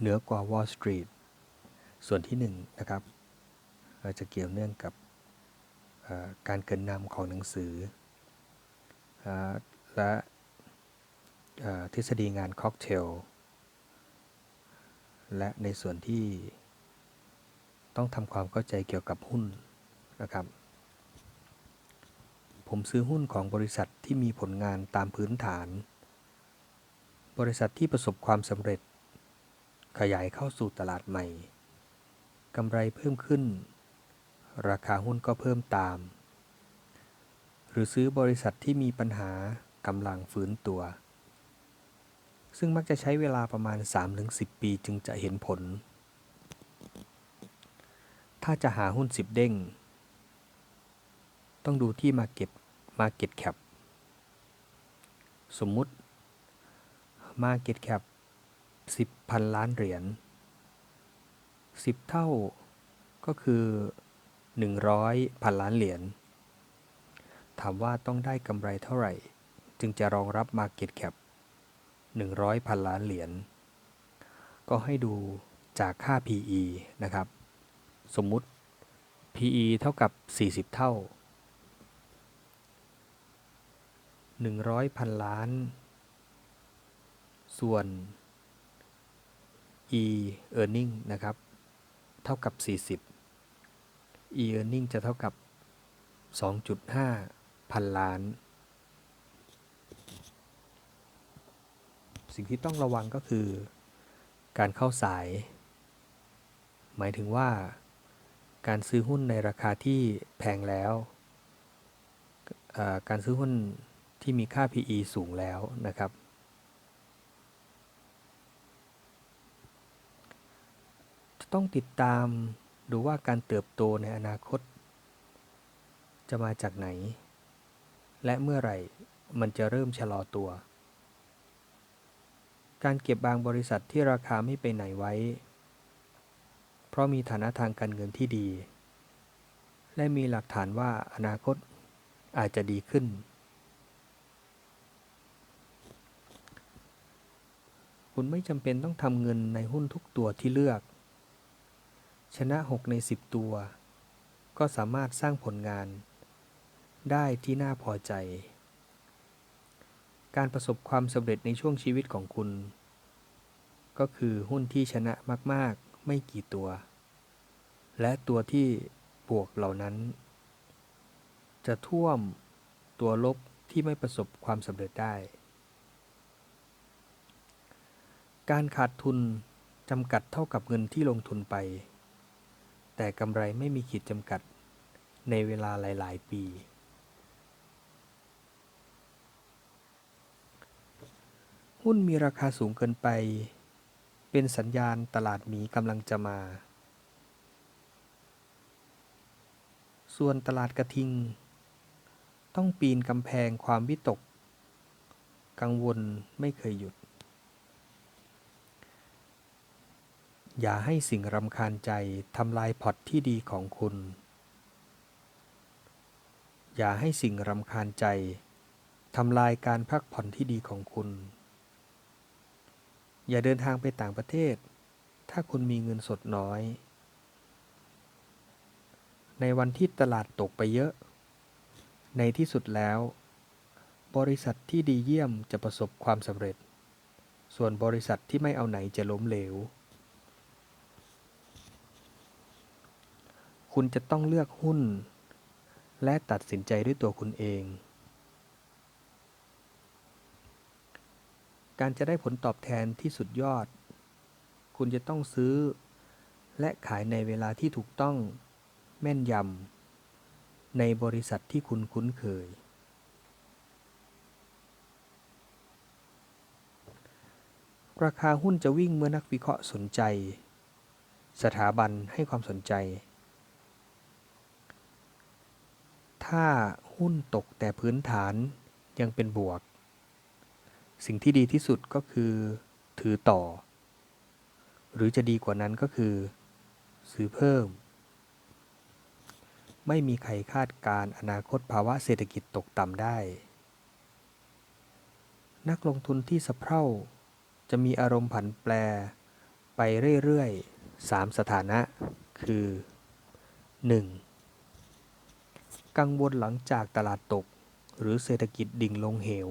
เหนือกว่า Wall Street ส่วนที่หนึ่งนะครับเราจะเกี่ยวเนื่องกับการเกินนำของหนังสือ และทฤษฎีงานค็อกเทล และในส่วนที่ต้องทำความเข้าใจเกี่ยวกับหุ้นนะครับ ผมซื้อหุ้นของบริษัทที่มีผลงานตามพื้นฐาน บริษัทที่ประสบความสำเร็จ ขยายเข้าสู่ตลาดใหม่กำไรเพิ่มขึ้น ราคาหุ้นก็เพิ่มตาม หรือซื้อบริษัทที่มีปัญหากำลังฟื้นตัว ซึ่งมักจะใช้เวลาประมาณ 3-10 ปีจึงจะเห็นผล ถ้าจะหาหุ้น 10 เด้ง ต้องดูที่ Market Market Cap สมมุติ Market Cap 10พันล้านเหรียญ10เท่าก็คือ100พันล้านเหรียญ ถามว่าต้องได้กำไรเท่าไหร่ จึงจะรองรับ Market Cap 100พันล้านเหรียญ ก็ให้ดูจากค่า PE นะครับ สมมุติ PE เท่ากับ 40 เท่า 100พันล้าน ส่วน E earning นะครับ เท่ากับ 40 E earning จะเท่ากับ 2.5 พันล้าน สิ่งที่ต้องระวังก็คือ การเข้าสาย หมายถึงว่า การซื้อหุ้นในราคาที่แพงแล้ว การซื้อหุ้นที่มีค่า PE สูงแล้วนะครับ จะ ต้องติดตามดูว่าการเติบโตในอนาคต จะมาจากไหน และเมื่อไหร่มันจะเริ่มชะลอตัว การเก็บบางบริษัทที่ราคาไม่ไปไหนไว้ เพราะมีฐานะทางการเงินที่ดี และมีหลักฐานว่าอนาคตอาจจะดีขึ้น คุณไม่จำเป็นต้องทำเงินในหุ้นทุกตัวที่เลือก ชนะ 6 ใน 10 ตัว ก็สามารถสร้างผลงาน ได้ที่น่าพอใจ การประสบความสำเร็จในช่วงชีวิตของคุณ ก็คือหุ้นที่ชนะมาก ๆ ไม่กี่ตัว และตัวที่บวกเหล่านั้น จะท่วมตัวลบที่ไม่ประสบความสำเร็จได้ การขาดทุนจำกัดเท่ากับเงินที่ลงทุนไป แต่กำไรไม่มีขีดจำกัดในเวลาหลาย ๆ ปี หุ้นมีราคาสูงเกินไป เป็นสัญญาณตลาดหมีกำลังจะมา ส่วนตลาดกระทิง ต้องปีนกำแพงความวิตก กังวลไม่เคยหยุด อย่าให้สิ่งรำคาญใจทำลายพอตที่ดีของคุณ อย่าให้สิ่งรำคาญใจทำลายการพักผ่อนที่ดีของคุณ อย่าเดินทางไปต่างประเทศ ถ้าคุณมีเงินสดน้อย ในวันที่ตลาดตกไปเยอะ ในที่สุดแล้ว บริษัทที่ดีเยี่ยมจะประสบความสำเร็จ ส่วนบริษัทที่ไม่เอาไหนจะล้มเหลว คุณจะต้องเลือกหุ้น และตัดสินใจด้วยตัวคุณเอง การจะได้ผลตอบแทนที่สุดยอด คุณจะต้องซื้อ และขายในเวลาที่ถูกต้องแม่นยำในบริษัทที่คุณคุ้นเคย ราคาหุ้นจะวิ่งเมื่อนักวิเคราะห์สนใจ สถาบันให้ความสนใจ ถ้าหุ้นตกแต่พื้นฐานยังเป็นบวก สิ่งที่ดีที่สุดก็คือถือต่อ หรือจะดีกว่านั้นก็คือ ซื้อเพิ่ม ไม่มีใครคาดการณ์อนาคตภาวะเศรษฐกิจตกต่ำได้ นักลงทุนที่สะเพร่าจะมีอารมณ์ผันแปรไปไปเรื่อยๆ 3 สถานะคือ 1. กังวลหลังจากตลาดตก หรือเศรษฐกิจดิ่งลงเหว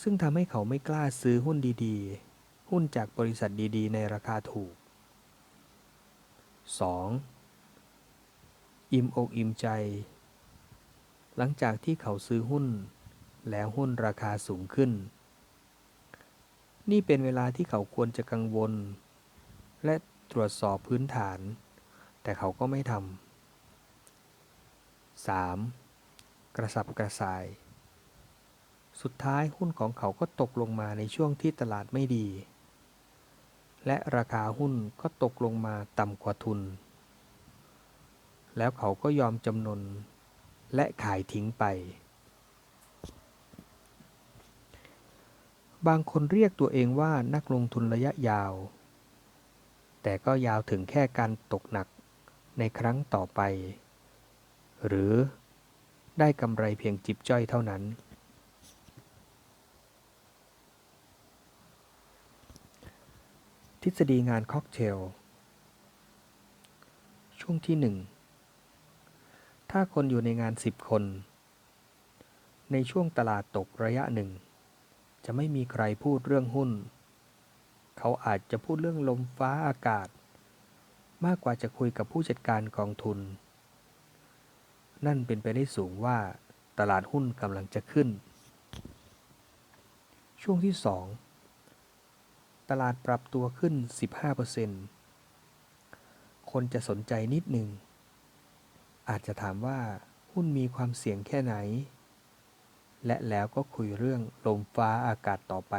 ซึ่งทำให้เขาไม่กล้าซื้อหุ้นดีๆ หุ้นจากบริษัทดีๆ ในราคาถูก 2. อิ่มอกอิ่มใจ หลังจากที่เขาซื้อหุ้น แล้วหุ้นราคาสูงขึ้น นี่เป็นเวลาที่เขาควรจะกังวล และตรวจสอบพื้นฐาน แต่เขาก็ไม่ทำ 3. กระสับกระส่าย สุดท้ายหุ้นของเขาก็ตกลงมาในช่วงที่ตลาดไม่ดี และราคาหุ้นก็ตกลงมาต่ำกว่าทุน แล้วเขาก็ยอมจำนน และขายทิ้งไป บางคนเรียกตัวเองว่านักลงทุนระยะยาว แต่ก็ยาวถึงแค่การตกหนักในครั้งต่อไป หรือได้กำไรเพียงจิบจ้อยเท่านั้น ทฤษฎีงานค็อกเทล ช่วงที่หนึ่งถ้าคนอยู่ในงาน 10 คน ในช่วงตลาดตกระยะหนึ่ง จะไม่มีใครพูดเรื่องหุ้น เขาอาจจะพูดเรื่องลมฟ้าอากาศ มากกว่าจะคุยกับผู้จัดการกองทุน นั่นเป็นไปได้สูงว่าตลาดหุ้นกำลังจะขึ้น ช่วงที่ 2 ตลาดปรับตัวขึ้น 15%คนจะสนใจนิดหนึ่ง อาจจะถามว่าหุ้นมีความเสี่ยงแค่ไหน และแล้วก็คุยเรื่องลมฟ้าอากาศต่อไป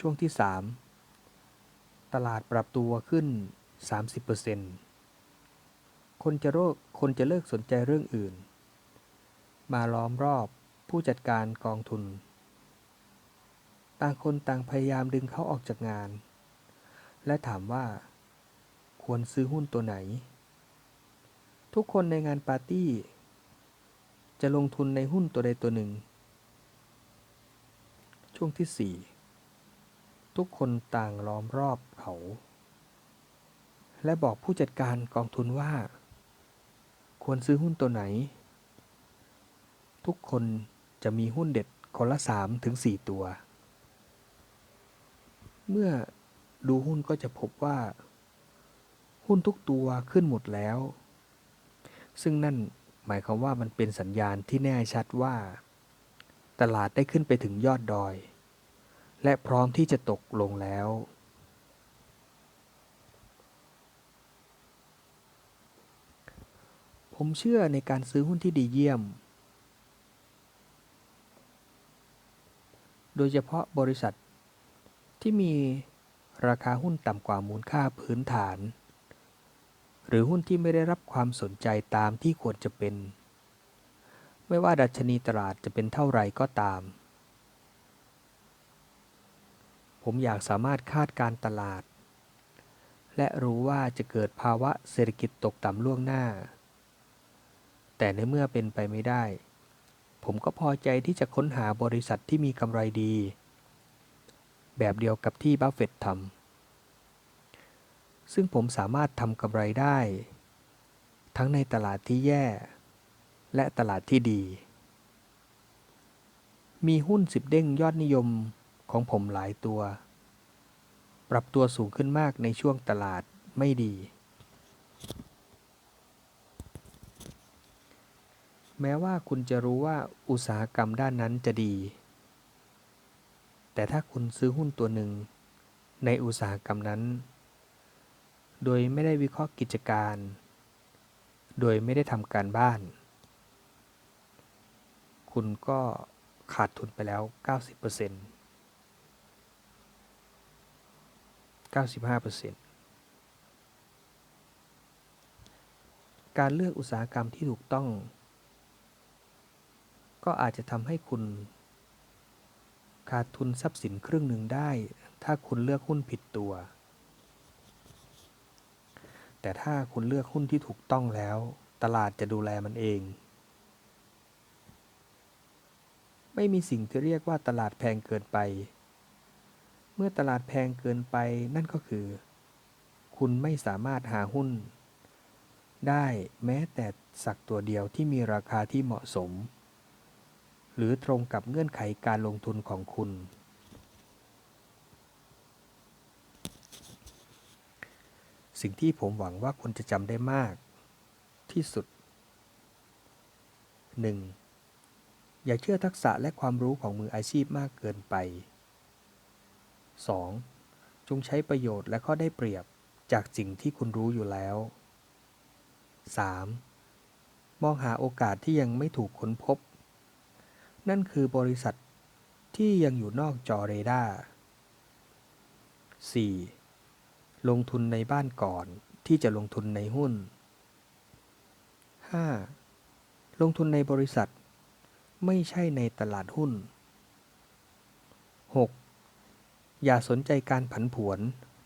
ช่วงที่ 3 ตลาดปรับตัวขึ้น 30% คนจะโรคคนจะเลิกสนใจเรื่องอื่น มาล้อมรอบผู้จัดการกองทุน ต่างคนต่างพยายามดึงเขาออกจากงาน และถามว่า ควรซื้อหุ้นตัวไหน ทุกคนในงานปาร์ตี้ จะลงทุนในหุ้นตัวใดตัวหนึ่ง ช่วงที่4ทุกคนต่างล้อมรอบเขา และบอกผู้จัดการกองทุนว่า ควรซื้อหุ้นตัวไหน ทุกคนจะมีหุ้นเด็ดคนละ3ถึง4ตัว เมื่อดูหุ้นก็จะพบว่า หุ้นทุกตัวขึ้นหมดแล้ว ซึ่งนั่นหมายความว่ามันเป็นสัญญาณที่แน่ชัดว่า ตลาดได้ขึ้นไปถึงยอดดอย และพร้อมที่จะตกลงแล้ว ผมเชื่อในการซื้อหุ้นที่ดีเยี่ยม โดยเฉพาะบริษัท ที่มีราคาหุ้นต่ำกว่ามูลค่าพื้นฐาน หรือหุ้นที่ไม่ได้รับความสนใจตามที่ควรจะเป็น ไม่ว่าดัชนีตลาดจะเป็นเท่าไรก็ตาม ผมอยากสามารถคาดการตลาด และรู้ว่าจะเกิดภาวะเศรษฐกิจตกต่ำล่วงหน้า แต่ในเมื่อเป็นไปไม่ได้ ผมก็พอใจที่จะค้นหาบริษัทที่มีกำไรดี แบบเดียวกับที่บัฟเฟตต์ทำซึ่งผมสามารถทำกำไรได้ ทั้งในตลาดที่แย่ และตลาดที่ดี มีหุ้นสิบเด้งยอดนิยมของผมหลายตัว ปรับตัวสูงขึ้นมากในช่วงตลาดไม่ดี แม้ว่าคุณจะรู้ว่าอุตสาหกรรมด้านนั้นจะดี แต่ถ้าคุณซื้อหุ้นตัวหนึ่ง ในอุตสาหกรรมนั้น โดยไม่ได้วิเคราะห์กิจการ โดยไม่ได้ทำการบ้าน คุณก็ขาดทุนไปแล้ว 90% 95%การเลือกอุตสาหกรรมที่ถูกต้อง ก็อาจจะทำให้คุณ ขาดทุนทรัพย์สินครึ่งหนึ่งได้ ถ้าคุณเลือกหุ้นผิดตัว แต่ถ้าคุณเลือกหุ้นที่ถูกต้องแล้ว ตลาดจะดูแลมันเอง ไม่มีสิ่งที่เรียกว่าตลาดแพงเกินไป เมื่อตลาดแพงเกินไปนั่นก็คือ คุณไม่สามารถหาหุ้นได้แม้แต่สักตัวเดียวที่มีราคาที่เหมาะสม หรือตรงกับเงื่อนไขการลงทุนของคุณ สิ่งที่ผมหวังว่าคุณจะจำได้มาก ที่สุด 1. อย่าเชื่อทักษะและความรู้ของมืออาชีพมากเกินไป 2. จงใช้ประโยชน์และข้อได้เปรียบจากสิ่งที่คุณรู้อยู่แล้ว 3. มองหาโอกาสที่ยังไม่ถูกค้นพบ นั่นคือบริษัทที่ยังอยู่นอกจอเรดาร์ 4. ลงทุนในบ้านก่อนที่จะลงทุนในหุ้น 5. ลงทุนในบริษัท ไม่ใช่ในตลาดหุ้น 6. อย่าสนใจการผันผวน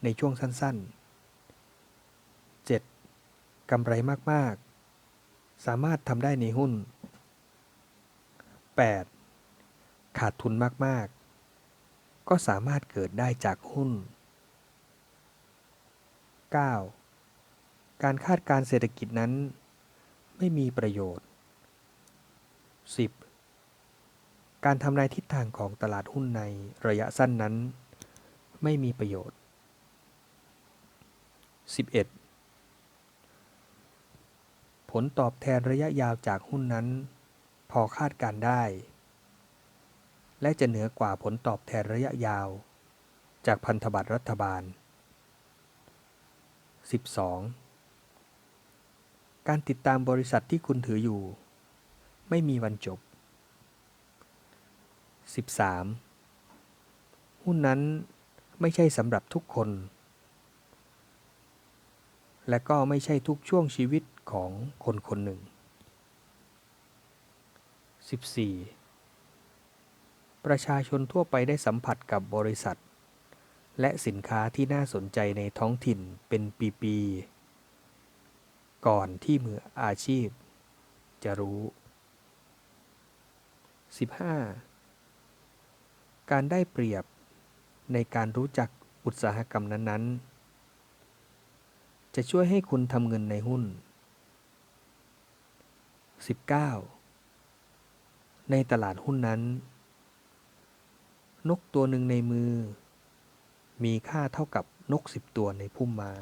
ในช่วงสั้น ๆ 7. กำไรมาก ๆ สามารถทำได้ในหุ้น 8. ขาดทุนมาก ๆ ก็สามารถเกิดได้จากหุ้น 9. การคาดการเศรษฐกิจนั้น ไม่มีประโยชน์ 10. การทำนายทิศทางของตลาดหุ้นในระยะสั้นนั้น ไม่มีประโยชน์ 11. ผลตอบแทนระยะยาวจากหุ้นนั้น พอคาดการได้ และจะเหนือกว่าผลตอบแทนระยะยาว จากพันธบัตรรัฐบาล 12. การติดตามบริษัทที่คุณถืออยู่ ไม่มีวันจบ 13. หุ้นนั้นไม่ใช่สำหรับทุกคน และก็ไม่ใช่ทุกช่วงชีวิตของคนคนหนึ่ง 14. ประชาชนทั่วไปได้สัมผัสกับบริษัท และสินค้าที่น่าสนใจในท้องถิ่นเป็นปีๆ ก่อนที่มืออาชีพ จะรู้ 15. การได้เปรียบในการรู้จักอุตสาหกรรมนั้นๆ จะช่วยให้คุณทำเงินในหุ้น 19. ในตลาดหุ้นนั้น นกตัวหนึ่งในมือ มีค่าเท่ากับนกสิบตัวในพุ่มไม้